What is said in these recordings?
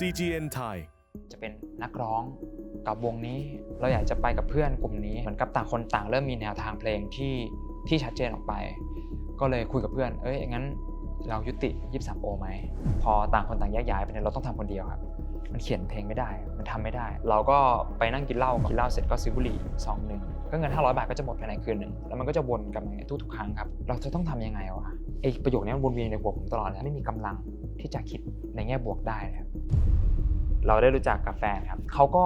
CGN Thai จะเป็นนักร้องกับวงนี้ เราอยากจะไปกับเพื่อนกลุ่มนี้เหมือนกับต่างคนต่างเริ่มมีแนวทางเพลงที่ที่ชัดเจนออกไป ก็เลยคุยกับเพื่อน เอ้ยงั้นเรายุติ 23 โอไหม พอต่างคนต่างแยกย้ายไปเนี่ยเราต้องทำคนเดียวครับ มันเขียนเพลงไม่ได้ มันทำไม่ได้ เราก็ไปนั่งกินเหล้ากินเหล้าเสร็จก็ซื้อบุหรี่ซองหนึ่งก็เงิน 500 บาทก็จะหมดภายในคืนหนึ่งแล้วมันก็จะวนกลับมาอย่างเงี้ยทุกๆครั้งครับ เราจะต้องทำยังไงวะ ไอประโยคนี้มันวนเวียนในหัวผมตลอดเลยไม่มีกำลังที่จะคิดในแง่บวกได้เลยครับเราได้รู้จักกับแฟนครับเขาก็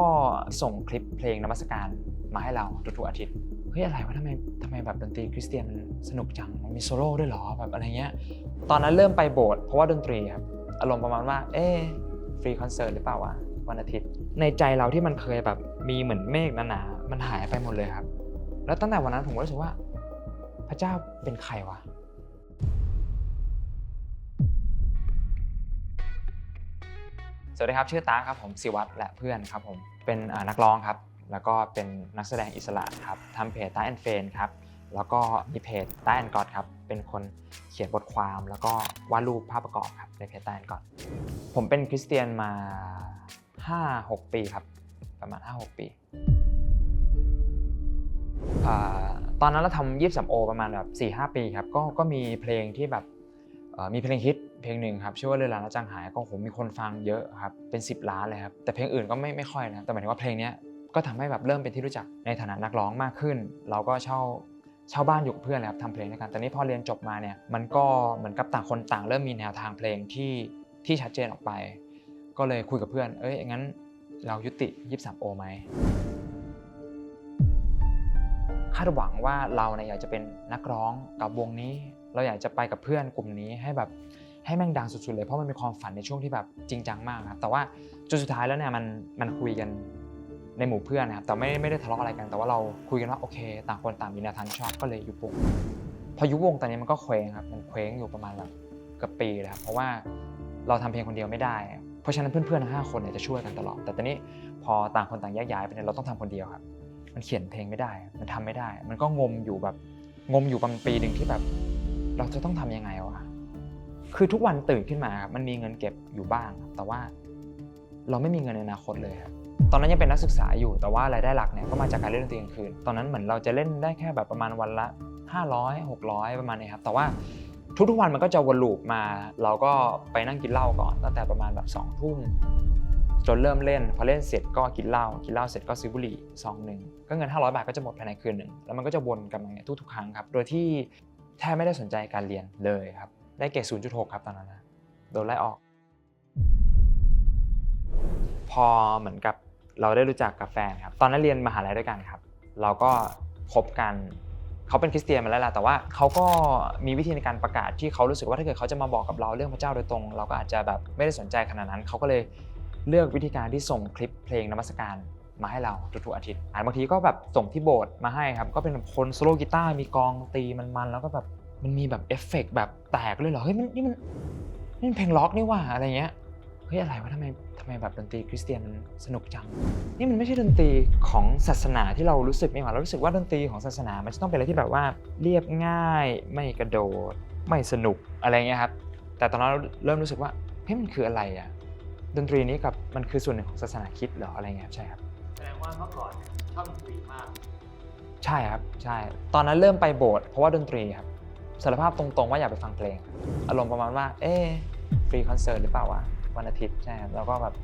ส่งคลิปเพลงนมัสการมาให้เราทุกๆอาทิตย์เฮ้ยอะไรวะทำไมทำไมแบบดนตรีคริสเตียนมันสนุกจังมันมีโซโล่ด้วยเหรอแบบอะไรเงี้ยตอนนั้นเริ่มไปโบสถ์เพราะว่าดนตรีครับอารมณ์ประมาณว่า เอ๊ฟรีคอนเสิร์ตหรือเปล่าวะวันอาทิตย์ ในใจเราที่มันเคยแบบมีเหมือนเมฆหนาๆมันหายไปหมดเลยครับ แล้วตั้งแต่วันนั้นผมก็รู้สึกว่า พระเจ้าเป็นใครวะ สวัสดีครับ ชื่อตาครับผมสิวัตรและเพื่อนครับผมเป็นนักร้องครับ แล้วก็เป็นนักแสดงอิสระครับทำเพจตาแอนเฟนครับแล้วก็มีเพจตาแอนกอดครับเป็นคนเขียนบทความ แล้วก็วาดรูปภาพประกอบครับในเพจตาแอนกอดผมเป็นคริสเตียนมา 5-6 ปีครับ ประมาณ 5-6 ปีอตอนนั้นเราทำยี่สิบโอประมาณแบบ4-5 ปีครับก็ก็มีเพลงที่แบบ มีเพลงฮิตเพลงหนึ่งครับชื่อว่าเรือรางและจางหายก็โหมีคนฟังเยอะครับเป็น 10 ล้านเลยครับแต่เพลงอื่นก็ไม่ไม่ค่อยนะแต่หมายถึงว่าเพลงนี้ก็ทำให้แบบเริ่มเป็นที่รู้จักในฐานะนักร้องมากขึ้น เราก็เช่าเช่าบ้านอยู่กับเพื่อนเลยครับทำเพลงด้วยกันแต่นี้พอเรียนจบมาเนี่ยมันก็เหมือนกับต่างคนต่าง เริ่มมีแนวทางเพลงที่ที่ชัดเจนออกไป ก็เลยคุยกับเพื่อน เอ้ยงั้นเรายุติ23โอไหมคาดหวังว่าเราเนี่ยอยากจะเป็นนักร้องกับวงนี้ เราอยากจะไปกับเพื่อนกลุ่มนี้ให้แบบให้แม่งดังสุดๆเลยเพราะมันเป็นความฝันในช่วงที่แบบจริงจังมากครับแต่ว่าจนสุดท้ายแล้วเนี่ยมันมันคุยกันในหมู่เพื่อนนะครับแต่ไม่ไม่ได้ทะเลาะอะไรกัน แต่ว่าเราคุยกันว่าโอเค ต่างคนต่างมีแนวทางชอบก็เลยยุบวงพอยุบวงตอนนี้มันก็เคว้งครับมันเคว้งอยู่ประมาณแบบเกือบปีเลยครับเพราะว่าเราทำเพลงคนเดียวไม่ได้ เพราะฉะนั้นเพื่อนๆทั้งห้าคนเนี่ยจะช่วยกันตลอด แต่ตอนนี้พอต่างคนต่างแยกย้ายไปเนี่ยเราต้องทำคนเดียวครับ มันเขียนเพลงไม่ได้ มันทำไม่ได้ มันก็งมอยู่แบบงมอยู่ประมาณปีหนึ่งที่แบบ เราจะต้องทำยังไงวะ คือทุกวันตื่นขึ้นมาครับมันมีเงินเก็บอยู่บ้างครับแต่ว่าเราไม่มีเงินในอนาคตเลยครับ ตอนนั้นยังเป็นนักศึกษาอยู่ แต่ว่ารายได้หลักเนี่ยก็มาจากการเล่นดนตรีกลางคืน ตอนนั้นเหมือนเราจะเล่นได้แค่แบบประมาณวันละ 500 600 ประมาณนี้ครับ แต่ว่าทุกๆวันมันก็จะวนลูปมา เราก็ไปนั่งกินเหล้าก่อน ตั้งแต่ประมาณแบบสองทุ่มจนเริ่มเล่น พอเล่นเสร็จก็กินเหล้า กินเหล้าเสร็จก็ซื้อบุหรี่ซองหนึ่ง ก็เงิน 500 บาทก็จะหมดภายในคืนหนึ่ง แล้วมันก็จะวนกลับมาอย่างเงี้ยทุกๆครั้งครับ โดยที่ แทบไม่ได้สนใจการเรียนเลยครับ ได้เกรด0.6 ครับตอนนั้นนะโดนไล่ออก พอเหมือนกับเราได้รู้จักกับแฟนครับ ตอนนั้นเรียนมหาลัยด้วยกันครับ เราก็คบกันเขาเป็นคริสเตียนมาแล้วล่ะแต่ว่าเขาก็มีวิธีในการประกาศที่เขารู้สึกว่าถ้าเกิดเขาจะมาบอกกับเราเรื่องพระเจ้าโดยตรง เราก็อาจจะแบบไม่ได้สนใจขนาดนั้นเขาก็เลยเลือกวิธีการที่ส่งคลิปเพลงนมัสการ มาให้เราทุกๆอาทิตย์อ่านบางทีก็แบบส่งที่โบสถ์มาให้ครับ ก็เป็นแบบคนโซโลกีตาร์มีกองตีมันๆแล้วก็แบบมันมีแบบเอฟเฟกต์แบบแตกเลยเหรอเฮ้ยมันนี่มันนี่มันเพลงล็อกนี่ว่าอะไรเงี้ยเฮ้ยอะไรวะทำไมทำไมแบบดนตรีคริสเตียนมันสนุกจัง นี่มันไม่ใช่ดนตรีของศาสนาที่เรารู้สึกนี่หว่าเรารู้สึกว่าดนตรีของศาสนา มันจะต้องเป็นอะไรที่แบบว่าเรียบง่ายไม่กระโดด ไม่สนุกอะไรเงี้ยครับแต่ตอนนั้นเราเริ่มรู้สึกว่าเฮ้ยมันคืออะไรอะดนตรีนี้กับมันคือส่วนหนึ่งของศาสนาคิดเหรออะไรเงี้ยใช่ครับ ว่าเมื่อก่อนเนี่ยชอบดนตรีมาก ใช่ครับใช่ ตอนนั้นเริ่มไปโบสถ์เพราะว่าดนตรีครับสารภาพตรงๆว่าอยากไปฟังเพลง อารมณ์ประมาณว่า เอ๊ฟรีคอนเสิร์ตหรือเปล่าวะวันอาทิตย์ใช่ครับแล้วก็แบบ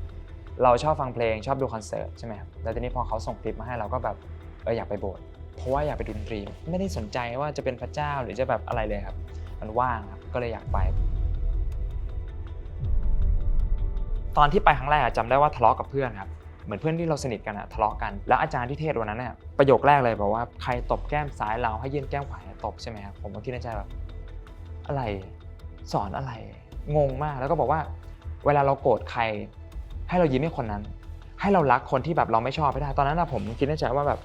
เราชอบฟังเพลงชอบดูคอนเสิร์ตใช่ไหมครับแล้วทีนี้พอเขาส่งคลิปมาให้เราก็แบบเอออยากไปโบสถ์เพราะว่าอยากไปดูดนตรี ไม่ได้สนใจว่าจะเป็นพระเจ้าหรือจะแบบอะไรเลยครับ มันว่างครับก็เลยอยากไป ตอนที่ไปครั้งแรกอะจำได้ว่าทะเลาะกับเพื่อนครับ เหมือนเพื่อนที่เราสนิทกันอะทะเลาะกัน แล้วอาจารย์ที่เทศวันนั้นเนี่ยประโยคแรกเลยบอกว่าใครตบแก้มซ้ายเราให้ยื่นแก้มขวาตบใช่ไหมครับผมก็คิดในใจแบบอะไรสอนอะไร งงมากแล้วก็บอกว่า เวลาเราโกรธใคร ให้เรายิ้มให้คนนั้น ให้เรารักคนที่แบบเราไม่ชอบไม่ได้ตอนนั้นนะผมคิดในใจว่าแบบ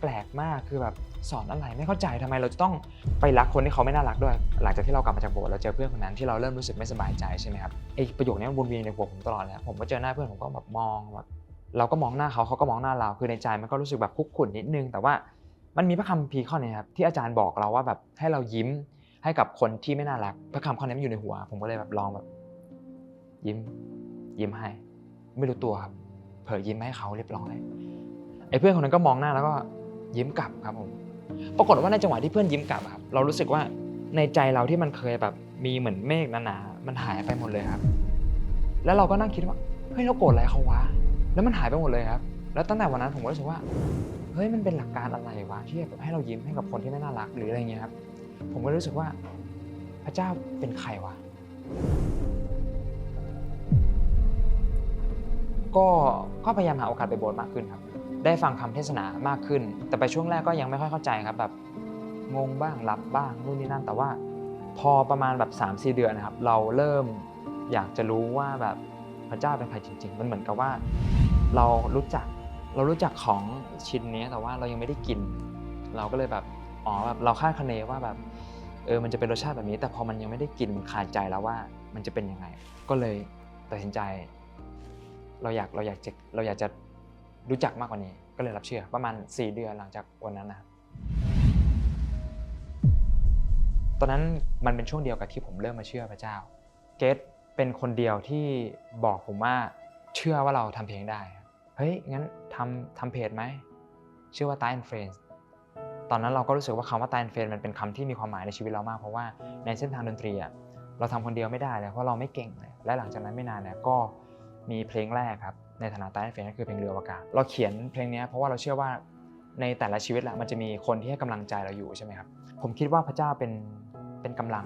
แปลกมากคือแบบสอนอะไรไม่เข้าใจทำไมเราจะต้องไปรักคนที่เขาไม่น่ารักด้วย หลังจากที่เรากลับมาจากโบสถ์เราเจอเพื่อนคนนั้นที่เราเริ่มรู้สึกไม่สบายใจใช่ไหมครับไอประโยคนี้มันวนเวียนในหัวผมตลอดเลยผมก็เจอหน้าเพื่อนผมก็แบบมองแบบ เราก็มองหน้าเขาเขาก็มองหน้าเรา คือในใจมันก็รู้สึกแบบคุกคุนนิดนึง แต่ว่ามันมีพระคำพีข้อนี้ครับที่อาจารย์บอกเราว่าแบบให้เรายิ้มให้กับคนที่ไม่น่ารัก พระคำข้อนี้มันอยู่ในหัว ผมก็เลยแบบลองแบบ ยิ้ม ยิ้มให้ ไม่รู้ตัวครับ เผลอยิ้มให้เขาเรียบร้อยไอ้เพื่อนคนนั้นก็มองหน้าแล้วก็ยิ้มกลับครับผมปรากฏว่าในจังหวะที่เพื่อนยิ้มกลับครับ เรารู้สึกว่าในใจเราที่มันเคยแบบมีเหมือนเมฆหนาๆมันหายไปหมดเลยครับ แล้วเราก็นั่งคิดว่าเฮ้ยเราโกรธอะไรเขาวะ แล้วมันหายไปหมดเลยครับ แล้วตั้งแต่วันนั้นผมก็รู้สึกว่า เฮ้ย มันเป็นหลักการอะไรวะที่แบบให้เรายิ้มให้กับคนที่ไม่น่ารักหรืออะไรเงี้ยครับ ผมก็รู้สึกว่า พระเจ้าเป็นใครวะ ก็ก็พยายามหาโอกาสไปโบสถ์มากขึ้นครับ ได้ฟังคำเทศนามากขึ้น แต่ไปช่วงแรกก็ยังไม่ค่อยเข้าใจครับแบบงงบ้างหลับบ้างนู่นนี่นั่น แต่ว่าพอประมาณแบบ3 4เดือนนะครับ เราเริ่มอยากจะรู้ว่าแบบพระเจ้าเป็นใครจริง ๆ มันเหมือนกับว่า เรารู้จักเรารู้จักของชิ้นนี้แต่ว่าเรายังไม่ได้กิน เราก็เลยแบบอ๋อแบบเราคาดคะเนว่าแบบเออมันจะเป็นรสชาติแบบนี้ แต่พอมันยังไม่ได้กินมันขาดใจแล้วว่ามันจะเป็นยังไง ก็เลยตัดสินใจ เราอยากเราอยากจะเราอยากจะรู้จักมากกว่านี้ ก็เลยรับเชื่อประมาณ 4 เดือนหลังจากวันนั้นนะครับตอนนั้นมันเป็นช่วงเดียวกับที่ผมเริ่มมาเชื่อพระเจ้า เกตเป็นคนเดียวที่บอกผมว่าเชื่อว่าเราทำเพลงได้ เฮ้ย งั้นทำทำเพจไหม ชื่อว่า t i and Friends ตอนนั้นเราก็รู้สึกว่าคำว่า t i and Friends มันเป็นคำที่มีความหมายในชีวิตเรามาก เพราะว่าในเส้นทางดนตรีอะเราทำคนเดียวไม่ได้เลยเพราะเราไม่เก่งเลยและหลังจากนั้นไม่นานเนี่ยก็มีเพลงแรกครับในฐานะ t i and Friends ก็คือเพลงเรืออวกาศ เราเขียนเพลงนี้เพราะว่าเราเชื่อว่าในแต่ละชีวิตแหละมันจะมีคนที่ให้กำลังใจเราอยู่ใช่ไหมครับผมคิดว่าพระเจ้าเป็นเป็นกำลัง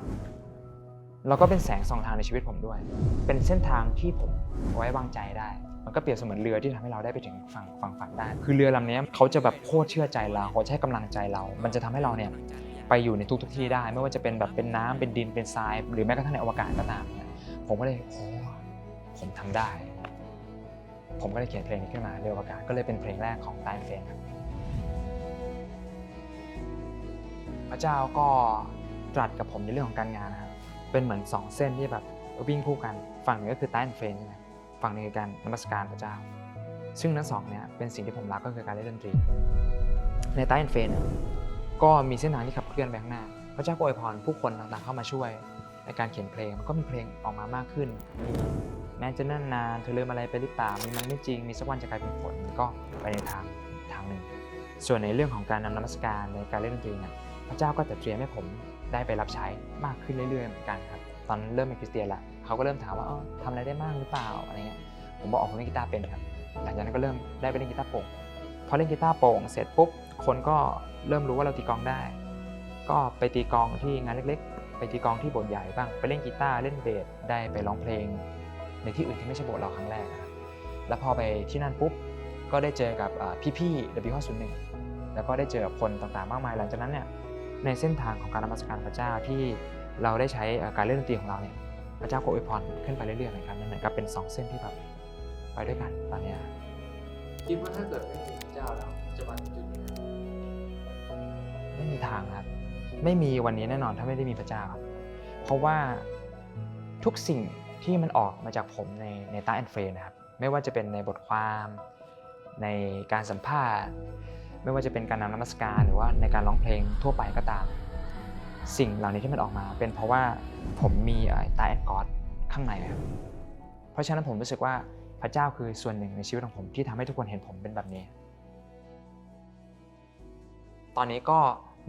แล้วก็เป็นแสงสองทางในชีวิตผมด้วย เป็นเส้นทางที่ผมไว้วางใจได้ มันก็เปรียบเสมือนเรือที่ทำให้เราได้ไปถึงฝั่งฝั่งฝันได้ คือเรือลำนี้เขาจะแบบโคตรเชื่อใจเราเขาให้กำลังใจเรา มันจะทำให้เราเนี่ยไปอยู่ในทุกทุกที่ได้ ไม่ว่าจะเป็นแบบเป็นน้ำเป็นดินเป็นทราย หรือแม้กระทั่งในอวกาศก็ตาม ผมก็เลยโอ้ผมทำได้ ผมก็เลยเขียนเพลงนี้ขึ้นมาเรืออวกาศก็เลยเป็นเพลงแรกของไตายเฟนครับพระเจ้าก็ตรัสกับผมในเรื่องของการงานนะครับ เป็นเหมือนสองเส้นที่แบบวิ่งคู่กัน ฝั่งหนึงก็คือใต้แอนเฟนใช่ไหมฝั่งหนึงคือการนมัสการพระเจ้า ซึ่งทั้งสองเนี่ยเป็นสิ่งที่ผมรักก็คือการเล่นดนตรี ในใต้แอนเฟนเนี่ยก็มีเส้นทางที่ขับเคลื่อนไปข้างหน้า พระเจ้าก็อวยพรผู้คนต่างๆเข้ามาช่วย ในการเขียนเพลงมันก็มีเพลงออกมามากขึ้น แม้จะนิ่นนานเธอลืมอะไรไปหรือเปล่ามีมันไม่จริงมีสักวันจะกลายเป็นฝนมันก็ไปในทางทางหนึ่ง ส่วนในเรื่องของการนำนมัสการในการเล่นดนตรีเนี่ยพระเจ้าก็จะเตรียมให้ผม ได้ไปรับใช้มากขึ้นเรื่อยๆเหมือนกันครับตอนเริ่มเป็นคริสเตียนละเขาก็เริ่มถามว่าเออทำอะไรได้บ้างหรือเปล่าอะไรเงี้ยผมบอกออกผมเล่นกีตาร์เป็นครับหลังจากนั้นก็เริ่มได้ไปเล่นกีตาร์โปร่งพอเล่นกีตาร์โปร่งเสร็จปุ๊บคนก็เริ่มรู้ว่าเราตีกองได้ ก็ไปตีกองที่งานเล็กๆ ไปตีกองที่โบสถ์ใหญ่บ้างไปเล่นกีตาร์เล่นเบสได้ไปร้องเพลง ในที่อื่นที่ไม่ใช่โบสถ์เราครั้งแรกครับแล้วพอไปที่นั่นปุ๊บก็ได้เจอกับอ่าพี่ๆ W501 แล้วก็ได้เจอกับคนต่างๆ มากมายหลังจากนั้นเนี่ย ในเส้นทางของการนมัสการพระเจ้าที่เราได้ใช้เอ่อการเล่นดนตรีของเราเนี่ยพระเจ้าก็อวยพรขึ้นไปเรื่อยๆเหมือนกันนั่นเหมือนกับเป็นสองเส้นที่แบบไปด้วยกันตอนเนี้ยคิดว่าถ้าเกิดไม่มีพระเจ้าแล้วจะมาถึงจุดนี้ไหมไม่มีทางครับไม่มีวันนี้แน่นอนถ้าไม่ได้มีพระเจ้าครับเพราะว่าทุกสิ่งที่มันออกมาจากผมในในต้าแอนเฟรนะครับไม่ว่าจะเป็นในบทความในการสัมภาษณ์ ไม่ว่าจะเป็นการนำนมัสการหรือว่าในการร้องเพลงทั่วไปก็ตาม สิ่งเหล่านี้ที่มันออกมา เป็นเพราะว่าผมมีตาแอนกอดข้างในครับเพราะฉะนั้นผมรู้สึกว่าพระเจ้าคือส่วนหนึ่งในชีวิตของผมที่ทำให้ทุกคนเห็นผมเป็นแบบนี้ ตอนนี้ก็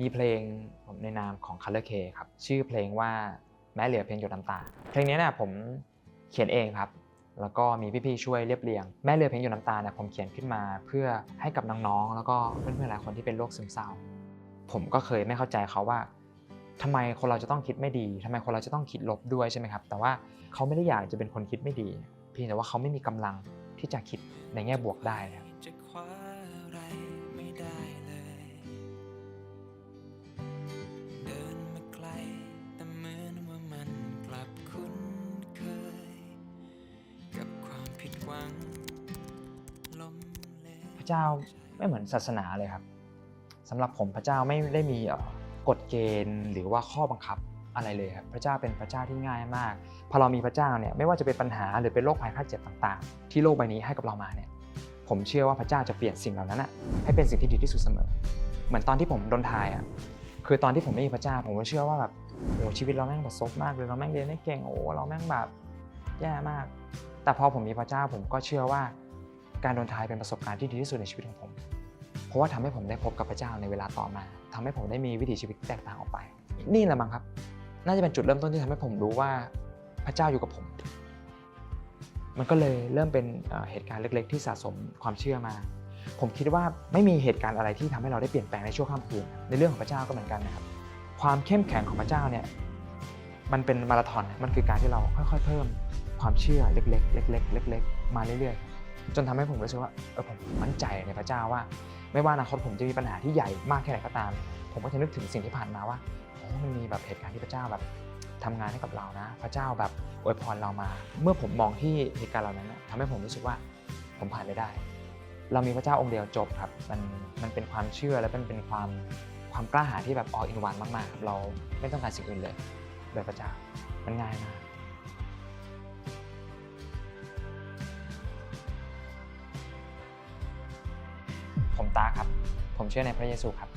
มีเพลงผมในนามของ Color K ครับชื่อเพลงว่าแม้เหลือเพียงหยดน้ำตา เพลงนี้เนี่ยผมเขียนเองครับ แล้วก็มีพี่ๆช่วยเรียบเรียง แม่เรือเพลงหยดน้ำตาเนี่ยผมเขียนขึ้นมาเพื่อให้กับน้องๆ แล้วก็เพื่อนๆหลายคนที่เป็นโรคซึมเศร้า ผมก็เคยไม่เข้าใจเขาว่าทำไมคนเราจะต้องคิดไม่ดีทำไมคนเราจะต้องคิดลบด้วยใช่ไหมครับ แต่ว่าเขาไม่ได้อยากจะเป็นคนคิดไม่ดี เพียงแต่ว่าเขาไม่มีกำลังที่จะคิดในแง่บวกได้ครับ เจ้าไม่เหมือนศาสนาเลยครับสำหรับผมพระเจ้าไม่ได้มีกฎเกณฑ์หรือว่าข้อบังคับอะไรเลยครับพระเจ้าเป็นพระเจ้าที่ง่ายมาก พอเรามีพระเจ้าเนี่ยไม่ว่าจะเป็นปัญหาหรือเป็นโรคภัยไข้เจ็บต่างๆ ที่โลกใบนี้ให้กับเรามาเนี่ยผมเชื่อว่าพระเจ้าจะเปลี่ยนสิ่งเหล่านั้นอะให้เป็นสิ่งที่ดีที่สุดเสมอ เหมือนตอนที่ผมโดนทายอะคือตอนที่ผมไม่มีพระเจ้า ผมก็เชื่อว่าแบบโอ้ชีวิตเราแม่งแบบซบมากเลยเราแม่งเรียนไม่เก่งโอ้เราแม่งแบบแย่มาก แต่พอผมมีพระเจ้าผมก็เชื่อว่า การโดนทายเป็นประสบการณ์ที่ดีที่สุดในชีวิตของผม เพราะว่าทำให้ผมได้พบกับพระเจ้าในเวลาต่อมาทำให้ผมได้มีวิถีชีวิตที่แตกต่างออกไป นี่แหละมั้งครับ น่าจะเป็นจุดเริ่มต้นที่ทำให้ผมรู้ว่าพระเจ้าอยู่กับผม มันก็เลยเริ่มเป็นเหตุการณ์เล็ก ๆ ที่สะสมความเชื่อมา ผมคิดว่าไม่มีเหตุการณ์อะไรที่ทำให้เราได้เปลี่ยนแปลงในชั่วข้ามคืน ในเรื่องของพระเจ้าก็เหมือนกันนะครับ ความเข้มแข็งของพระเจ้าเนี่ยมันเป็นมาราธอน มันคือการที่เราค่อยๆ เพิ่มความเชื่อเล็กๆ เล็กๆ เล็กๆ มาเรื่อยๆ จนทำให้ผมรู้สึกว่าเออผมมั่นใจในพระเจ้าว่า ไม่ว่าอนาคตผมจะมีปัญหาที่ใหญ่มากแค่ไหนก็ตาม ผมก็จะนึกถึงสิ่งที่ผ่านมาว่าโอ้มันมีแบบเหตุการณ์ที่พระเจ้าแบบทำงานให้กับเรานะ พระเจ้าแบบอวยพรเรามา เมื่อผมมองที่เหตุการณ์เหล่านั้นนะทำให้ผมรู้สึกว่าผมผ่านไปได้ เรามีพระเจ้าองค์เดียวจบครับมันมันเป็นความเชื่อและมันเป็นความความกล้าหาญที่แบบ all in one มากๆ เราไม่ต้องการสิ่งอื่นเลย โดยพระเจ้ามันง่ายมาก ผมตาครับ ผมเชื่อในพระเยซูครับ